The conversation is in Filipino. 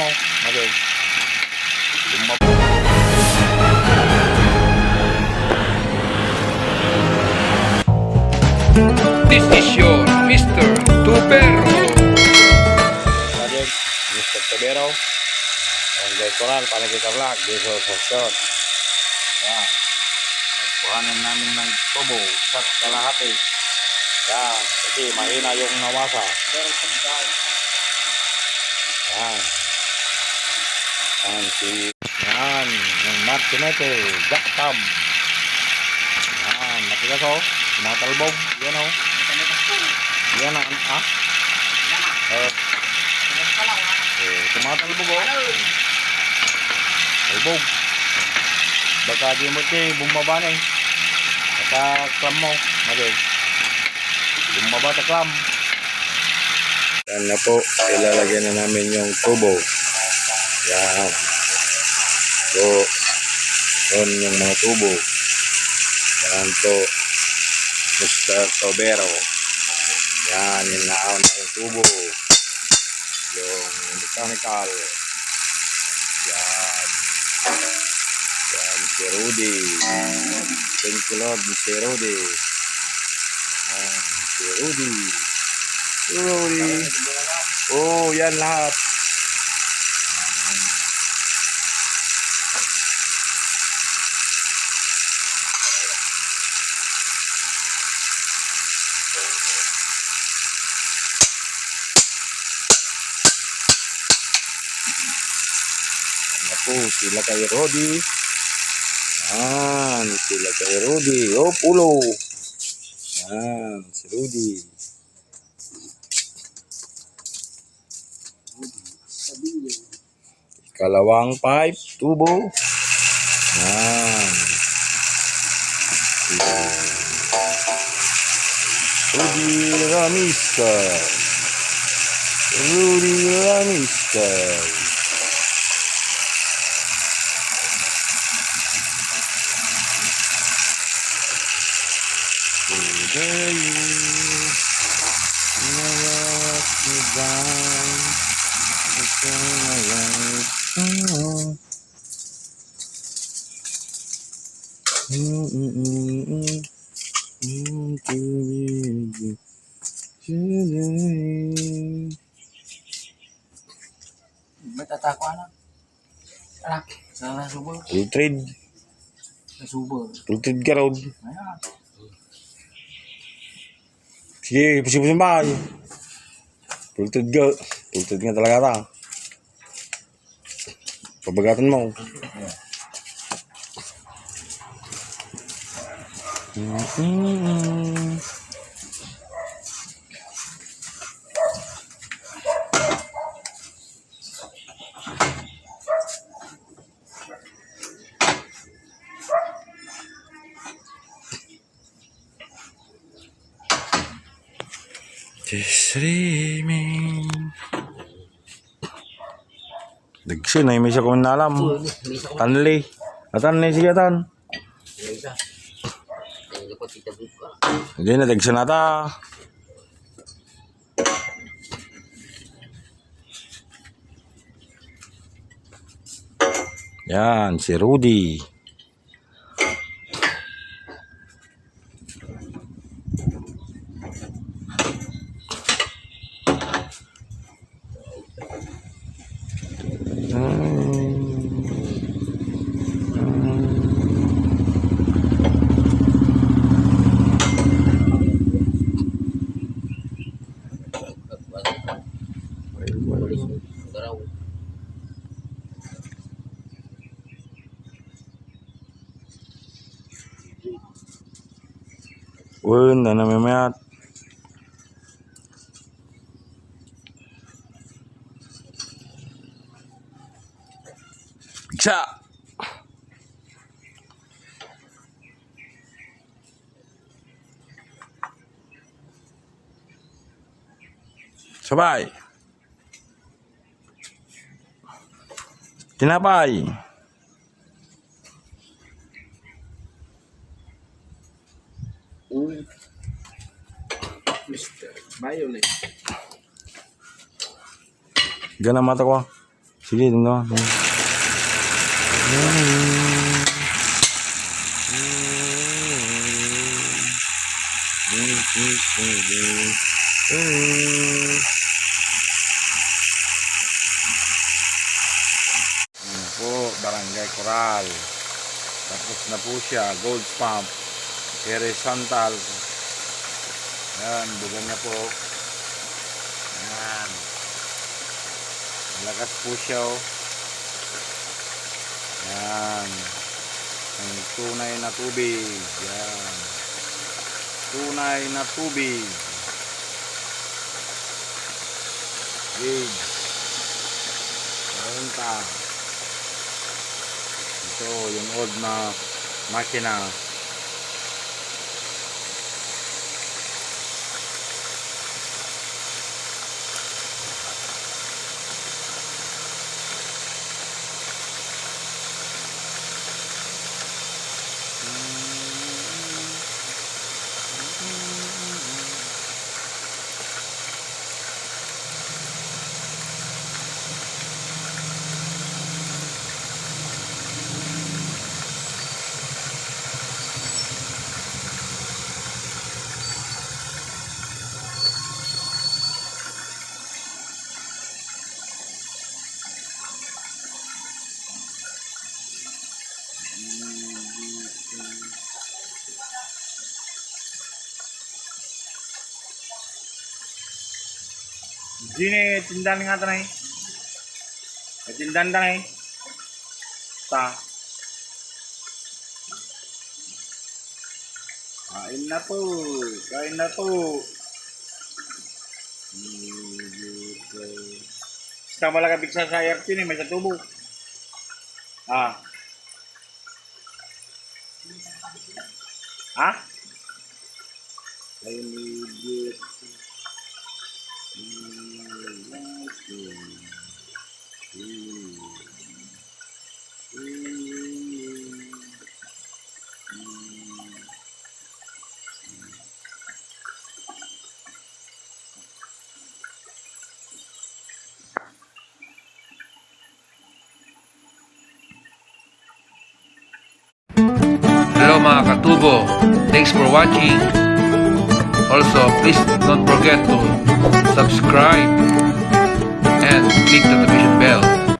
mo. Okay. Lumab- This is your Mr. Tupero. Sergeant, Mr. Tobero. Ang guys koral, panagkita vlog, dito sa shot. Yan. Nagpuhanan namin ng tubo sa kalahati. Yan, kasi mahina yung nawasa. Yan. Yan, si... Yan, yung Martinete, Jack Tam. Yan, matigas oh. Tumatalbog. Yan oh. Yan ang... Ah? Eh, eh, tumatalbog oh. Talbog. Baka di mo ti, bumaba na eh. Baka klam mo. Okay. Bumaba ta klam. Yan na po, ilalagyan na namin yung tubo. Yan. So, yun yung mga tubo. Yan to, Mr. Tobero. Yan, yung naon na yung tubo. Yung mechanical. Yan. Yan, si Rudy. Thank you Lord, si Rudy. Yan, si Rudy. Rudy. Oh, yan lahat. Po, sila kay Rudy. Yan, sila kay Rudy. Oh, pulo. Yan, si Rudy. Kalawang pipe, tubo. Yan. Rudy Ramista. Rudy Ramista. Today, nawat mo. Ito na yan. Mm, mm, mm, mm. Mm, today. Today. Ba't tatako anak? Anak, sa nasubo. Ultrid. Nasubo. Ultrid ka raw. Ayan. Sige, pusi-pusi ba? Ultrid ka. Ultrid nga talaga ta. Pabagatan mo. Mm-mm. Streaming. Dagsin na may siya kung nalam. Tanli. Atan ni siya tan. Hindi na dagsin na ta. Yan, si Rudy. Wen, nana memat. Cak. Sabai. Kenapa ai? Mr. Violet. Gana mata ko. Sige, dun daw. Ano po, Barangay Coral. Tapos na po siya, Gold Pump. Kere Santal. Yan, bugan niya po. Yan. Malakas po siya oh. Yan. Ang tunay na tubig. Yan. Tunay na tubig. Big. Renta. Ito, yung old na makina. Ito na eh. May tindahan na eh. Ta. Kain na po. Kain na po. Sa malakabig sa sayar yun eh, may sa tubo. Ah. Ha? I need mga katubo. Thanks for watching. Also, please don't forget to subscribe and click the notification bell